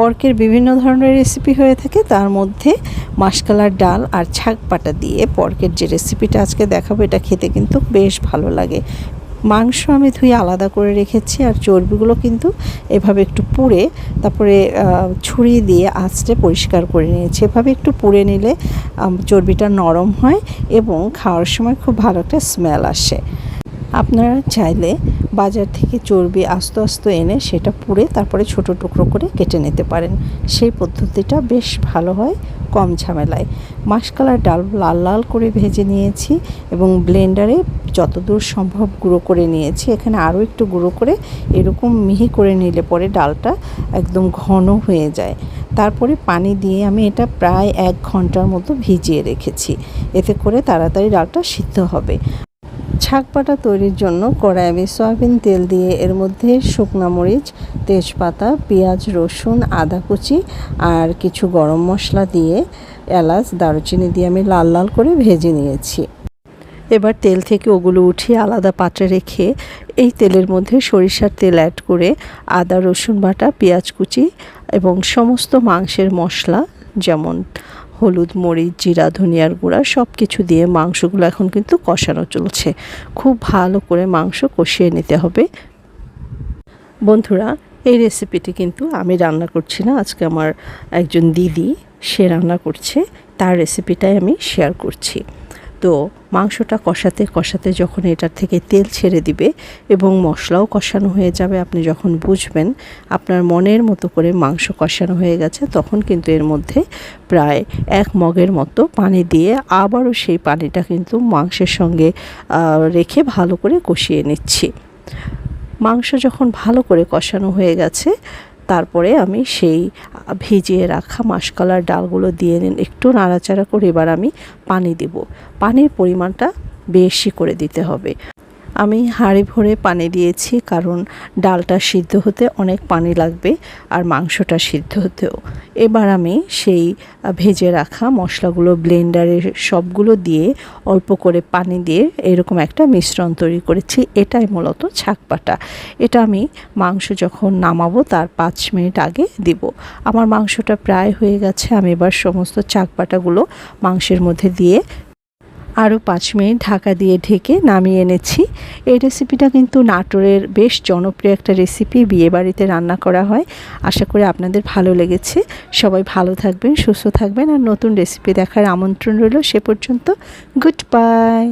পর্কের বিভিন্ন ধরনের রেসিপি হয়ে থাকে, তার মধ্যে মাসকালার ডাল আর ছাগ পাটা দিয়ে পর্কের যে রেসিপিটা আজকে দেখাবো, এটা খেতে কিন্তু বেশ ভালো লাগে। মাংস আমি ধুয়ে আলাদা করে রেখেছি আর চর্বিগুলো কিন্তু এভাবে একটু পুড়ে, তারপরে ছুরি দিয়ে আঁচড়ে পরিষ্কার করে নিয়েছি। এভাবে একটু পুড়ে নিলে চর্বিটা নরম হয় এবং খাওয়ার সময় খুব ভালো একটা স্মেল আসে। আপনারা চাইলে বাজার থেকে চর্বি আস্তে আস্তে এনে সেটা পুড়ে তারপরে ছোট টুকরো করে কেটে নিতে পারেন। সেই পদ্ধতিটা বেশ ভালো হয় কম ঝামেলায়। মাসকালার ডাল লাল লাল করে ভেজে নিয়েছি এবং ব্লেন্ডারে যতদূর সম্ভব গুঁড়ো করে নিয়েছি। এখানে আরও একটু গুঁড়ো করে এরকম মিহি করে নিলে পরে ডালটা একদম ঘন হয়ে যায়। তারপরে পানি দিয়ে আমি এটা প্রায় এক ঘণ্টার মতো ভিজিয়ে রেখেছি। এতে করে তাড়াতাড়ি ডালটা সিদ্ধ হবে। ছাক পাটা তৈরির জন্য কড়াই আমি সয়াবিন তেল দিয়ে এর মধ্যে শুকনা মরিচ, তেজপাতা, পেঁয়াজ, রসুন, আদা কুচি আর কিছু গরম মশলা দিয়ে এলাচ, দারুচিনি দিয়ে আমি লাল লাল করে ভেজে নিয়েছি। এবার তেল থেকে ওগুলো উঠিয়ে আলাদা পাত্রে রেখে এই তেলের মধ্যে সরিষার তেল অ্যাড করে আদা, রসুন বাটা, পেঁয়াজ কুচি এবং সমস্ত মাংসের মশলা যেমন হলুদ, মরিচ, জিরা, ধনিয়ার গুঁড়া সব কিছু দিয়ে মাংসগুলো এখন কিন্তু কষানো চলছে। খুব ভালো করে মাংস কষিয়ে নিতে হবে। বন্ধুরা, এই রেসিপিটি কিন্তু আমি রান্না করছি না। আজকে আমার একজন দিদি, সে রান্না করছে। তার রেসিপিটাই আমি শেয়ার করছি। তো মাংসটা কষাতে কষাতে যখন এটার থেকে তেল ছেড়ে দিবে এবং মশলাও কষানো হয়ে যাবে, আপনি যখন বুঝবেন আপনার মনের মতো করে মাংস কষানো হয়ে গেছে, তখন কিন্তু এর মধ্যে প্রায় এক মগের মতো পানি দিয়ে আবারও সেই পানিটা কিন্তু মাংসের সঙ্গে রেখে ভালো করে কষিয়ে নিচ্ছি। মাংস যখন ভালো করে কষানো হয়ে গেছে তারপরে আমি সেই ভিজিয়ে রাখা মাসকলার ডালগুলো দিয়ে নিন। একটু নাড়াচাড়া করে এবার আমি পানি দেব। পানির পরিমাণটা বেশি করে দিতে হবে। আমি হাঁড়ি ভরে পানি দিয়েছি, কারণ ডালটা সিদ্ধ হতে অনেক পানি লাগবে আর মাংসটা সিদ্ধ হতেও। এবার আমি সেই ভেজে রাখা মশলাগুলো ব্লেন্ডারে সবগুলো দিয়ে অল্প করে পানি দিয়ে এরকম একটা মিশ্রণ তৈরি করেছি। এটাই মূলত ছাকপাটা এটা আমি মাংস যখন নামাবো তার পাঁচ মিনিট আগে দিব। আমার মাংসটা প্রায় হয়ে গেছে, আমি এবার সমস্ত চাকপাটাগুলো মাংসের মধ্যে দিয়ে আরও পাঁচ মিনিট ঢাকা দিয়ে ঢেকে নামিয়ে এনেছি। এই রেসিপিটা কিন্তু নাটোরের বেশ জনপ্রিয় একটা রেসিপি বিয়েবাড়িতে রান্না করা হয়। আশা করি আপনাদের ভালো লেগেছে। সবাই ভালো থাকবেন, সুস্থ থাকবেন আর নতুন রেসিপি দেখার আমন্ত্রণ রইল সে পর্যন্ত। Good bye